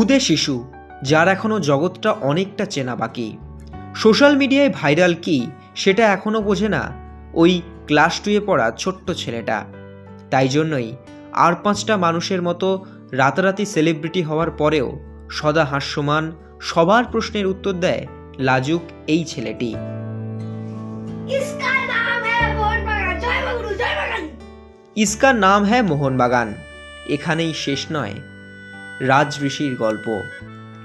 ক্ষুদে শিশু যার এখনও জগৎটা অনেকটা চেনা বাকি। সোশ্যাল মিডিয়ায় ভাইরাল কি সেটা এখনও বোঝে না ওই ক্লাস টুয়ে পড়া ছোট্ট ছেলেটা। তাই জন্যই আর পাঁচটা মানুষের মতো রাতারাতি সেলিব্রিটি হওয়ার পরেও সদা হাস্যমান সবার প্রশ্নের উত্তর দেয় লাজুক এই ছেলেটি। ইসকার নাম হ্যায় হ্যাঁ মোহনবাগান। এখানেই শেষ নয়। রাজ ঋষির গল্প।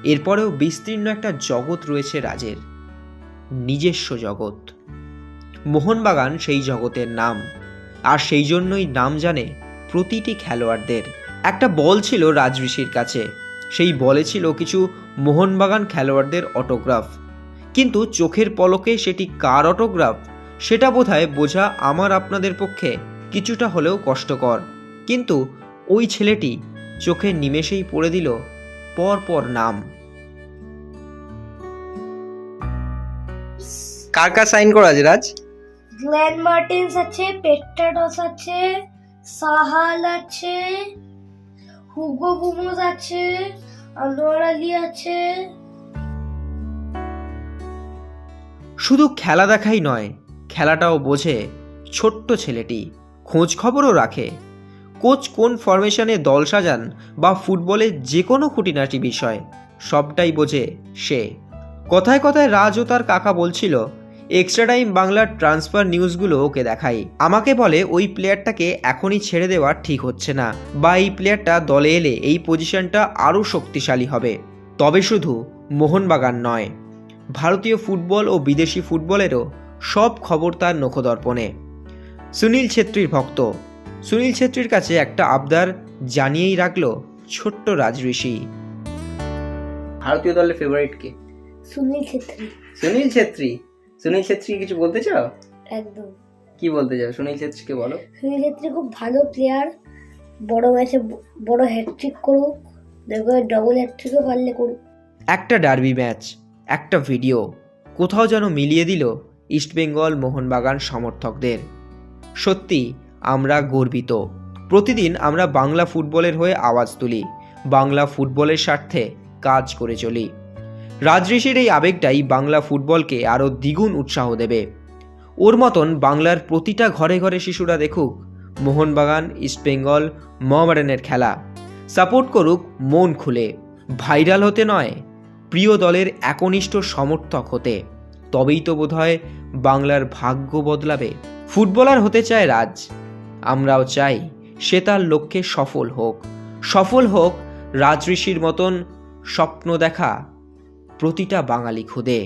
এরপরেও বিস্তীর্ণ একটা জগৎ রয়েছে রাজের। নিজস্ব জগৎ। মোহনবাগান সেই জগতের নাম। আর সেই জন্যই নাম জানে প্রতিটি খেলোয়াড়দের। একটা বল ছিল রাজ ঋষির কাছে। সেই বলে ছিল কিছু মোহনবাগান খেলোয়াড়দের অটোগ্রাফ। কিন্তু চোখের পলকে সেটি কার অটোগ্রাফ, সেটা বোধহয় বোঝা আমার আপনাদের পক্ষে কিছুটা হলেও কষ্টকর। কিন্তু ওই ছেলেটি চোখের নিমেষেই পড়ে দিল পর পর নাম। কার কার সাইন করা আছে রাজ গ্ল্যান মার্টিন্স আছে পেট্টাডস আছে সাহাল আছে হুগো বুমোস আছে আনোয়ার আলী আছে। শুধু খেলা দেখাই নয় খেলাটাও বোঝে ছোট্ট ছেলেটি খোঁজ খবরও রাখে। কোচ কোন ফরমেশনে দল সাজান বা ফুটবলের যে কোনো খুঁটিনাটি বিষয়, সবটাই বোঝে সে। কথায় কথায় রাজ ও তার কাকা বলছিল এক্সট্রা টাইম বাংলার ট্রান্সফার নিউজগুলো ওকে দেখাই। আমাকে বলে ওই প্লেয়ারটাকে এখনই ছেড়ে দেওয়া ঠিক হচ্ছে না বা এই প্লেয়ারটা দলে এলে এই পজিশনটা আরও শক্তিশালী হবে। তবে শুধু মোহনবাগান নয়, ভারতীয় ফুটবল ও বিদেশি ফুটবলেরও সব খবর তার নখদর্পণে। সুনীল ছেত্রীর ভক্ত সুনীল ছেত্রীর কাছে একটা আবদার জানিয়েই রাখল ছোট্ট রাজঋষি। ভারতীয় দলের ফেভারিট কে? সুনীল ছেত্রী। সুনীল ছেত্রী? সুনীল ছেত্রী কিছু বলতে চাও? একদম। কি বলতে চাও? সুনীল ছেত্রীকে বলো। সুনীল ছেত্রী খুব ভালো প্লেয়ার বড় ম্যাচে বড় হ্যাটট্রিক করুক দেখবে ডবল হ্যাটট্রিকও পারলে করুক। একটা ডার্বি ম্যাচ একটা ভিডিও কোথাও যেন মিলিয়ে দিল ইস্টবেঙ্গল মোহনবাগান সমর্থকদের। সত্যি আমরা গর্বিত। প্রতিদিন আমরা বাংলা ফুটবলের হয়ে আওয়াজ তুলি, বাংলা ফুটবলের স্বার্থে কাজ করে চলি। রাজঋষির এই আবেগটাই বাংলা ফুটবলকে আরও দ্বিগুণ উৎসাহ দেবে। ওর মতন বাংলার প্রতিটা ঘরে ঘরে শিশুরা দেখুক, মোহনবাগান ইস্টবেঙ্গল মোহামেডানের খেলা। সাপোর্ট করুক, মন খুলে। ভাইরাল হতে নয়, প্রিয় দলের একনিষ্ঠ সমর্থক হতে। তবেই তো বোধহয় বাংলার ভাগ্য বদলাবে। ফুটবলার হতে চায় রাজ। আমরাও চাই সে তার লক্ষ্যে সফল হোক। সফল হোক রাজঋষির মতন স্বপ্ন দেখা প্রতিটা বাঙালি খুদে।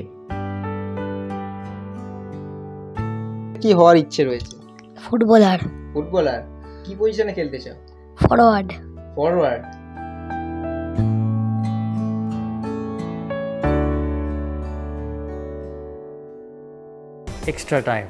কি হওয়ার ইচ্ছে রয়েছে? ফুটবলার। ফুটবলার? কি পজিশনে খেলতে চাও? Forward forward extra time.